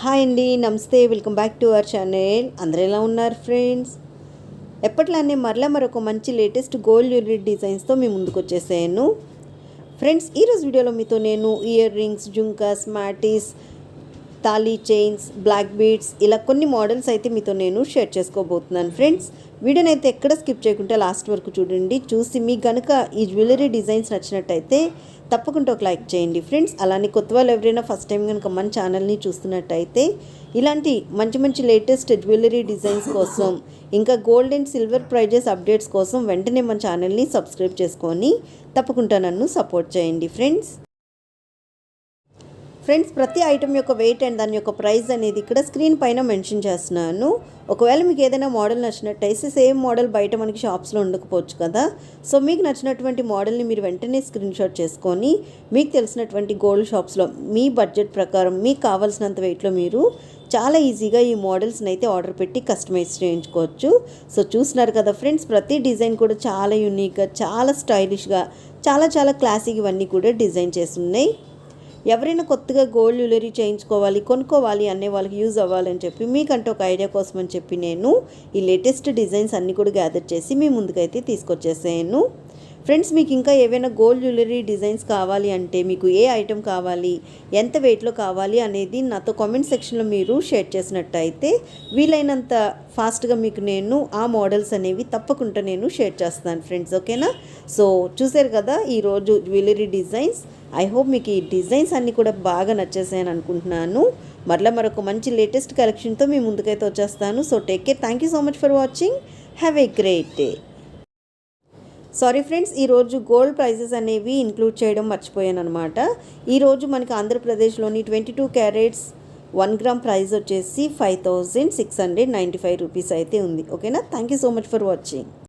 Hi అండి నమస్తే welcome back to our channel. అందరు ఎలా ఉన్నారు ఫ్రెండ్స్? ఎప్పట్లానే మరలా మరొక మంచి లేటెస్ట్ గోల్డ్ జ్యువెలరీ డిజైన్స్తో మీ ముందుకు వచ్చేసాను. ఫ్రెండ్స్ ఈరోజు వీడియోలో మీతో నేను ఇయర్ రింగ్స్ జుంకాస్ మాటీస్ తాళీ చైన్స్ బ్లాక్ బీడ్స్ ఇలా కొన్ని మోడల్స్ అయితే మీతో నేను షేర్ చేసుకోబోతున్నాను. ఫ్రెండ్స్ వీడియోని అయితే ఎక్కడ స్కిప్ చేయకుండా లాస్ట్ వరకు చూడండి. చూసి మీకు కనుక ఈ జ్యువెలరీ డిజైన్స్ నచ్చినట్టయితే తప్పకుండా ఒక లైక్ చేయండి. ఫ్రెండ్స్ అలానే కొత్త వాళ్ళు ఎవరైనా ఫస్ట్ టైం కనుక మన ఛానల్ని చూస్తున్నట్టయితే ఇలాంటి మంచి మంచి లేటెస్ట్ జ్యువెలరీ డిజైన్స్ కోసం ఇంకా gold and silver prices updates కోసం వెంటనే మన ఛానల్ని సబ్స్క్రైబ్ చేసుకొని తప్పకుండా నన్ను సపోర్ట్ చేయండి. ఫ్రెండ్స్ ఫ్రెండ్స్ ప్రతి ఐటమ్ యొక్క వెయిట్ అండ్ దాని యొక్క ప్రైస్ అనేది ఇక్కడ స్క్రీన్ పైన మెన్షన్ చేస్తున్నాను. ఒకవేళ మీకు ఏదైనా మోడల్ నచ్చినట్టయితే సేమ్ మోడల్ బయట మనకి షాప్స్లో ఉండకపోవచ్చు కదా. సో మీకు నచ్చినటువంటి మోడల్ని మీరు వెంటనే స్క్రీన్ షాట్ చేసుకొని మీకు తెలిసినటువంటి గోల్డ్ షాప్స్లో మీ బడ్జెట్ ప్రకారం మీకు కావాల్సినంత వెయిట్లో మీరు చాలా ఈజీగా ఈ మోడల్స్ని అయితే ఆర్డర్ పెట్టి కస్టమైజ్ చేయించుకోవచ్చు. సో చూస్తున్నారు కదా ఫ్రెండ్స్ ప్రతి డిజైన్ కూడా చాలా యూనిక్గా చాలా స్టైలిష్గా చాలా చాలా క్లాసిక్ ఇవన్నీ కూడా డిజైన్ చేసి ఉన్నాయి. ఎవరైనా కొత్తగా గోల్డ్ జ్యువెలరీ చేయించుకోవాలి కొనుక్కోవాలి అనే వాళ్ళకి యూజ్ అవ్వాలని చెప్పి మీకంటే ఒక ఐడియా కోసం అని చెప్పి నేను ఈ లేటెస్ట్ డిజైన్స్ అన్నీ కూడా గ్యాదర్ చేసి మీ ముందుకైతే తీసుకొచ్చేసాను. ఫ్రెండ్స్ మీకు ఇంకా ఏవైనా గోల్డ్ జ్యువెలరీ డిజైన్స్ కావాలి అంటే మీకు ఏ ఐటెం కావాలి ఎంత వెయిట్లో కావాలి అనేది నాతో కామెంట్ సెక్షన్లో మీరు షేర్ చేసినట్టయితే వీలైనంత ఫాస్ట్గా మీకు నేను ఆ మోడల్స్ అనేవి తప్పకుండా నేను షేర్ చేస్తాను ఫ్రెండ్స్ ఓకేనా? సో చూసారు కదా ఈరోజు జ్యువెలరీ డిజైన్స్. ఐ హోప్ మీకు ఈ డిజైన్స్ అన్నీ కూడా బాగా నచ్చేసాయని అనుకుంటున్నాను. మరలా మరొక మంచి లేటెస్ట్ కలెక్షన్తో మీ ముందుకైతే వచ్చేస్తాను. So take care thank you so much for watching have a great day sorry friends ఈరోజు గోల్డ్ ప్రైజెస్ అనేవి ఇంక్లూడ్ చేయడం మర్చిపోయాను అనమాట ఈరోజు మనకి ఆంధ్రప్రదేశ్లోని twenty two carats one gram price వచ్చేసి five thousand six hundred ninety five rupees అయితే ఉంది. ఓకేనా thank you so much for watching